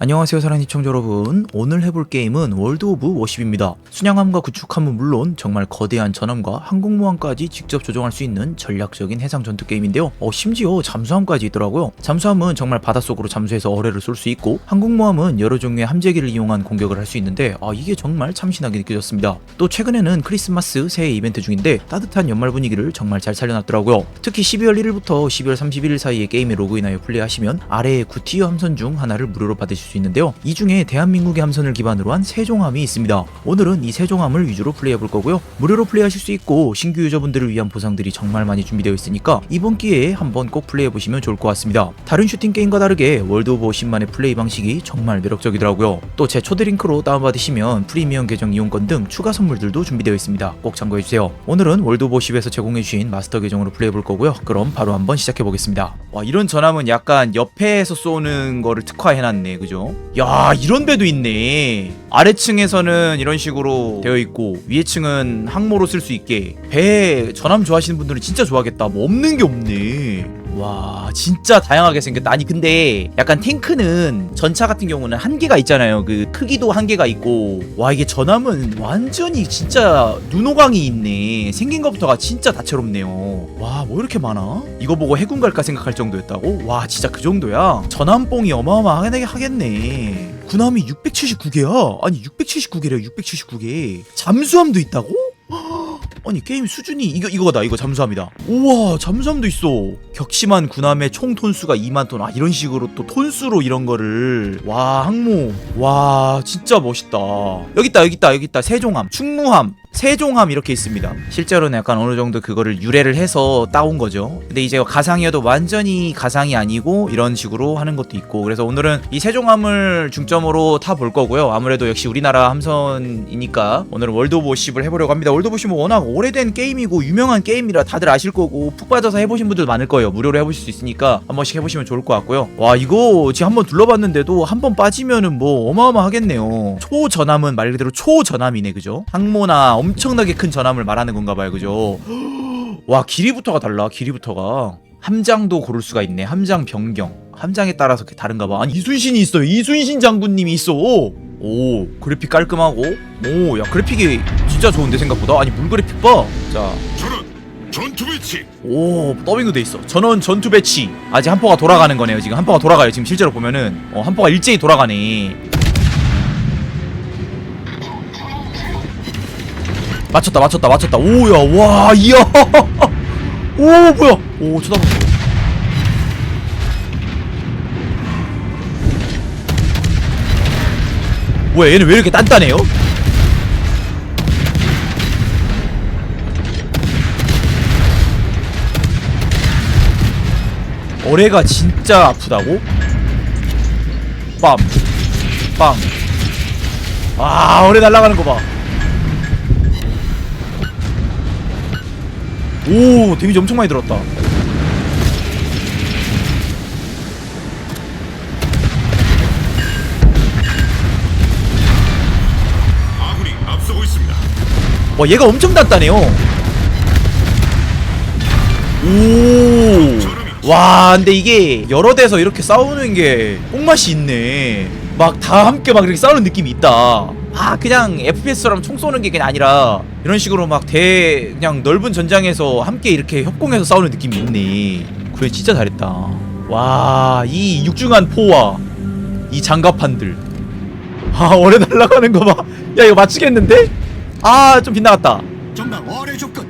안녕하세요 사랑하는 시청자 여러분. 오늘 해볼 게임은 월드 오브 워십입니다. 순양함과 구축함은 물론 정말 거대한 전함과 항공모함까지 직접 조종할 수 있는 전략적인 해상 전투 게임인데요. 어 심지어 잠수함까지 있더라고요. 잠수함은 정말 바닷속으로 잠수해서 어뢰를 쏠 수 있고 항공모함은 여러 종류의 함재기를 이용한 공격을 할 수 있는데 아 이게 정말 참신하게 느껴졌습니다. 또 최근에는 크리스마스 새해 이벤트 중인데 따뜻한 연말 분위기를 정말 잘 살려놨더라고요. 특히 12월 1일부터 12월 31일 사이에 게임에 로그인하여 플레이하시면 아래에 9티어 함선 중 하나를 무료로 받으실 수 있는데요. 이 중에 대한민국의 함선을 기반으로 한 세종함이 있습니다. 오늘은 이 세종함을 위주로 플레이해볼 거고요. 무료로 플레이하실 수 있고 신규 유저분들을 위한 보상들이 정말 많이 준비되어 있으니까 이번 기회에 한번 꼭 플레이해보시면 좋을 것 같습니다. 다른 슈팅 게임과 다르게 월드 오브 워십만의 플레이 방식이 정말 매력적이더라고요. 또 제 초대링크로 다운받으시면 프리미엄 계정 이용권 등 추가 선물들도 준비되어 있습니다. 꼭 참고해주세요. 오늘은 월드 오브 워십에서 제공해주신 마스터 계정으로 플레이해볼 거고요. 그럼 바로 한번 시작해보겠습니다. 와 이런 전함은 약간 옆에서 쏘는 거를 특화해놨네 그죠? 야 이런 배도 있네. 아래층에서는 이런 식으로 되어 있고 위에층은 항모로 쓸 수 있게. 배 전함 좋아하시는 분들은 진짜 좋아하겠다. 뭐 없는 게 없네 와 진짜 다양하게 생겼다. 아니 근데 약간 탱크는 전차 같은 경우는 한계가 있잖아요. 그 크기도 한계가 있고. 와 이게 전함은 완전히 진짜 눈호강이 있네. 생긴 것부터가 진짜 다채롭네요. 와 뭐 이렇게 많아? 이거 보고 해군 갈까 생각할 정도였다고? 와 진짜 그 정도야? 전함뽕이 어마어마하게 하겠네. 군함이 679개야. 아니 679개래요 679개. 잠수함도 있다고? 아니 게임 수준이 이거 이거다. 이거 잠수함이다. 우와 잠수함도 있어. 격심한 군함의 총 톤수가 2만 톤 아 이런 식으로 또 톤수로 이런 거를. 와 항모. 와 진짜 멋있다. 여기 있다 여기 있다 여기 있다. 세종함. 충무함 세종함 이렇게 있습니다. 실제로는 약간 어느 정도 그거를 유래를 해서 따온 거죠. 근데 이제 가상이어도 완전히 가상이 아니고 이런 식으로 하는 것도 있고 그래서 오늘은 이 세종함을 중점으로 타볼 거고요. 아무래도 역시 우리나라 함선이니까 오늘은 월드 오브 워십을 해보려고 합니다. 월드 오브 워십은 워낙 오래된 게임이고 유명한 게임이라 다들 아실 거고 푹 빠져서 해보신 분들 많을 거예요. 무료로 해보실 수 있으니까 한 번씩 해보시면 좋을 것 같고요. 와 이거 지금 한번 둘러봤는데도 한 번 빠지면은 뭐 어마어마하겠네요. 초전함은 말 그대로 초전함이네 그죠? 항모나 엄청나게 큰 전함을 말하는 건가 봐요 그죠? 와 길이부터가 달라 길이부터가. 함장도 고를 수가 있네. 함장 변경. 함장에 따라서 그 다른가 봐. 아니 이순신이 있어요 이순신 장군님이 있어. 오 그래픽 깔끔하고. 오 야 그래픽이 진짜 좋은데 생각보다. 아니 물 그래픽 봐자. 전투 배치. 오 더빙도 돼 있어. 전원 전투 배치. 아직 한포가 돌아가는 거네요 지금. 한포가 돌아가요. 지금 실제로 보면은. 어 한포가 일제히 돌아가네 맞췄다 맞췄다 맞췄다 오야 와 이야 오 뭐야 오 쳐다보고 뭐야 얘는 왜 이렇게 단단해요? 어뢰가 진짜 아프다고? 빰. 빵. 아, 어뢰 날아가는 거 봐. 오, 데미지 엄청 많이 들었다. 아군이 앞서고 있습니다. 와, 얘가 엄청 단단해요. 오. 와, 근데 이게 여러 대서 이렇게 싸우는 게 뽕맛이 있네. 막 다 함께 막 이렇게 싸우는 느낌이 있다. 아, 그냥 FPS처럼 총 쏘는 게 그냥 아니라 이런 식으로 막 대 그냥 넓은 전장에서 함께 이렇게 협공해서 싸우는 느낌이 있네. 그래 진짜 잘했다. 와, 이 육중한 포와 이 장갑판들. 아, 오래 날아가는 거 봐. 야, 이거 맞추겠는데? 아, 좀 빗나갔다. 정말 어뢰 접근.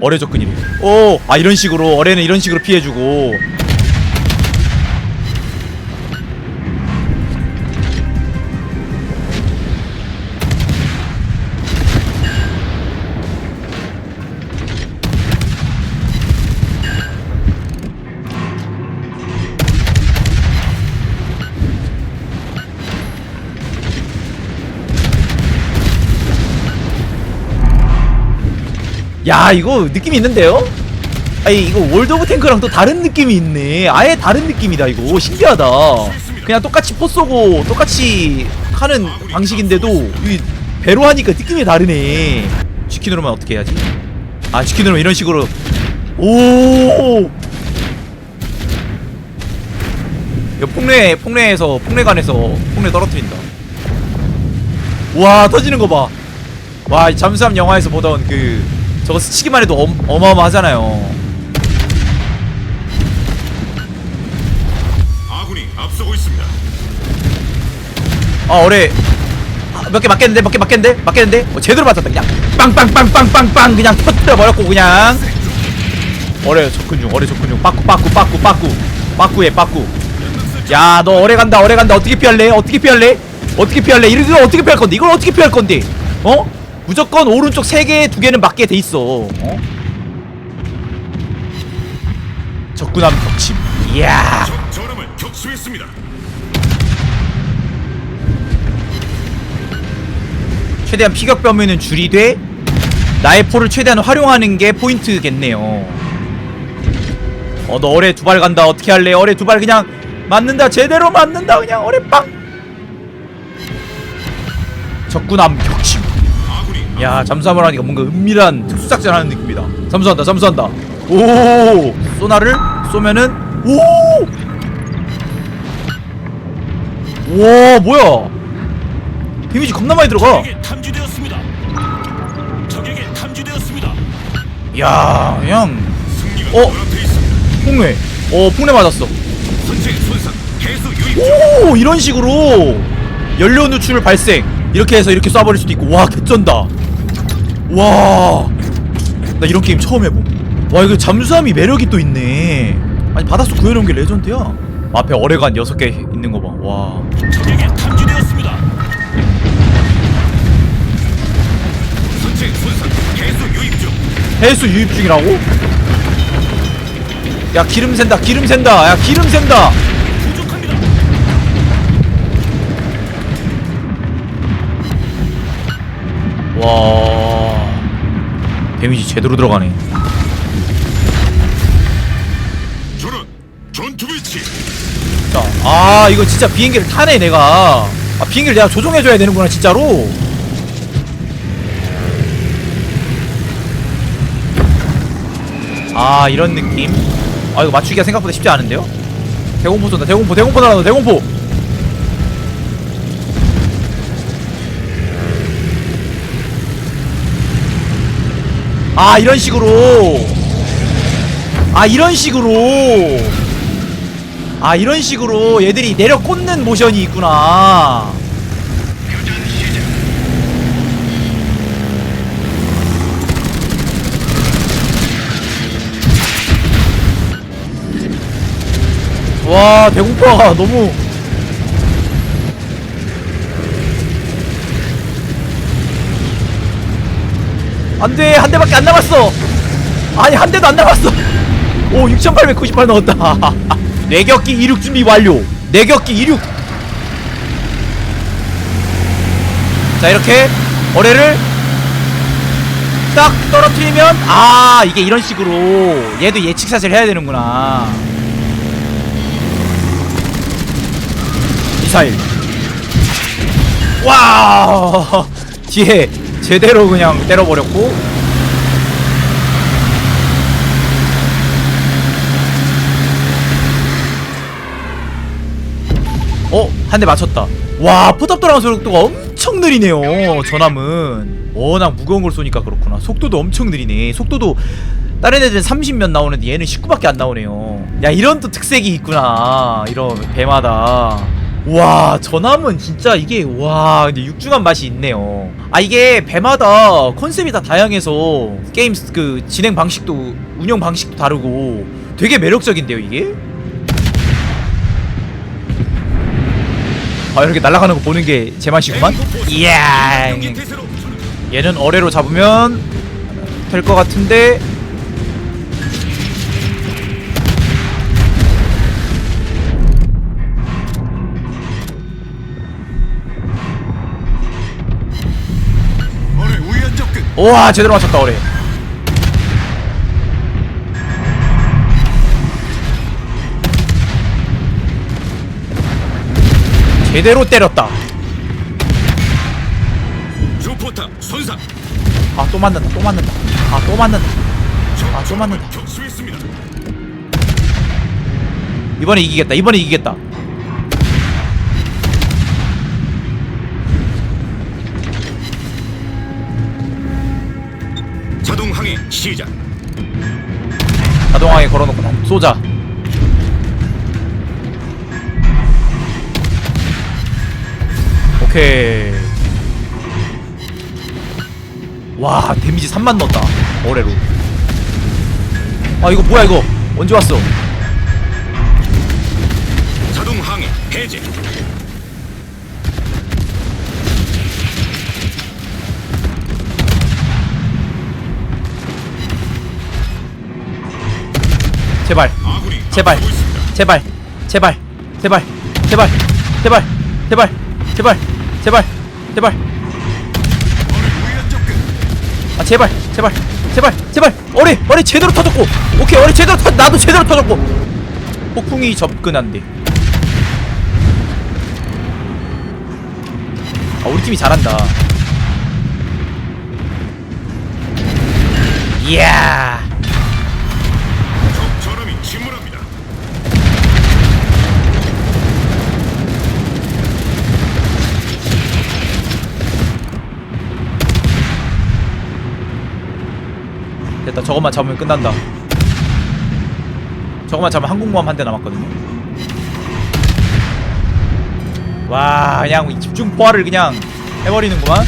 어뢰 접근이래. 오, 아 이런 식으로 어뢰는 이런 식으로 피해주고. 야 이거 느낌이 있는데요? 아니 이거 월드 오브 탱크랑 또 다른 느낌이 있네 아예 다른 느낌이다 이거 신기하다 그냥 똑같이 포 쏘고 똑같이 하는 방식인데도 이 배로 하니까 느낌이 다르네 치킨으로만 어떻게 해야지? 아 치킨으로 이런 식으로 오 이거 폭례 폭례에서 폭례관에서 폭례 떨어뜨린다. 와 터지는 거 봐. 와이 잠수함 영화에서 보던 그 저거 스치기만 해도 엄, 어마어마하잖아요. 아군이 앞서고 있습니다. 아 어뢰 몇개 맞겠는데? 몇 개 맞겠는데? 맞겠는데? 어, 제대로 맞았다 그냥. 빵빵빵빵빵빵 그냥 터뜨려 버렸고 그냥. 어뢰 접근 중 어뢰 접근 중 빠꾸 빠꾸 빠꾸 빠꾸. 빠꾸해 빠꾸. 야 너 어뢰 간다 어뢰 간다. 어떻게 피할래? 어떻게 피할래? 어떻게 피할래? 이걸 어떻게 피할 건데? 이걸 어떻게 피할 건데? 어 무조건 오른쪽 세개두 개는 맞게 돼 있어 어 적군함 격침 이야 적 전함을 격추했습니다. 최대한 피격 범위는 줄이되 나의 포를 최대한 활용하는 게 포인트겠네요. 어, 너 어뢰 두 발 간다. 어떻게 할래? 어뢰 두 발 그냥 맞는다. 제대로 맞는다. 그냥 어뢰 빵. 적군함 격침. 야, 잠수함을 하니까 뭔가 은밀한 특수작전 하는 느낌이다. 잠수한다. 잠수한다. 오! 소나를 쏘면은 오! 와, 뭐야? 데미지 겁나 많이 들어가. 적에게 탐지되었습니다. 적에게 탐지되었습니다. 야, 그냥 승리가 어? 눈앞에 있습니다. 폭례. 어, 폭례 맞았어. 선체 손상 계속 유입 중. 오, 이런 식으로 연료 누출 발생. 이렇게 해서 이렇게 쏴버릴 수도 있고. 와, 개쩐다. 와, 나 이런 게임 처음 해봄. 와, 이거 잠수함이 매력이 또 있네. 아니 바닷속 구해놓은 게 레전드야. 앞에 어뢰가 한 6개 있는 거 봐. 와. 적에게 탐지되었습니다. 계속 유입 중. 해수 유입 중이라고? 야, 기름 샌다. 기름 샌다. 야, 기름 샌다. 데미지 제대로 들어가네. 전원 전투 배치. 자, 아 이거 진짜 비행기를 타네 내가. 아 비행기를 내가 조종해줘야 되는구나 진짜로. 아 이런 느낌. 아 이거 맞추기가 생각보다 쉽지 않은데요? 대공포 쏜다 대공포 대공포 날아다 대공포 아 이런 식으로. 아 이런 식으로. 아 이런 식으로 얘들이 내려 꽂는 모션이 있구나. 와 대공포가 너무 안돼 한 대밖에 안 남았어. 아니 한 대도 안 남았어. 오 6898 넣었다. 뇌격기 이륙 준비 완료. 뇌격기 이륙. 자 이렇게 어뢰를 딱 떨어뜨리면 아 이게 이런 식으로 얘도 예측샷을 해야 되는구나. 미사일. 와 뒤에 제대로 그냥 때려버렸고. 어? 한 대 맞췄다. 와 포탑 돌아가는 속도가 엄청 느리네요 전함은. 워낙 무거운 걸 쏘니까 그렇구나. 속도도 엄청 느리네. 속도도 다른 애들은 30몇 나오는데 얘는 19밖에 안 나오네요. 야 이런 또 특색이 있구나. 이런 배마다 와 전함은 진짜 이게 와 근데 육중한 맛이 있네요. 아 이게 배마다 컨셉이 다 다양해서 게임 그 진행 방식도 운영 방식도 다르고 되게 매력적인데요 이게? 아 이렇게 날아가는 거 보는 게 제 맛이구만? 이야 얘는 어뢰로 잡으면 될 것 같은데 우와 제대로 맞췄다 어뢰 제대로 때렸다. 주포탑 손상. 아 또 맞는다 또 맞는다. 아 또 맞는다. 아, 또 맞는다. 이번에 이기겠다 이번에 이기겠다 시작. 자동화에 걸어놓고 난 쏘자. 오케이. 와 데미지 3만 넣었다. 어레로. 아 이거 뭐야 이거? 언제 왔어? 자동 항해 해제. 제발 제발. 제발 제발 제발 제발 제발 제발 제발 제발 제발. 아 제발 제발 제발 제발 어리 어리 제대로 터졌고 오케이 어리 제대로 터 나도 제대로 터졌고 폭풍이 접근한대 아 우리 팀이 잘한다 이야 됐다 저것만 잡으면 끝난다. 저것만 잡으면 항공모함 한 대 남았거든요. 와 그냥 집중 포화를 그냥 해버리는구만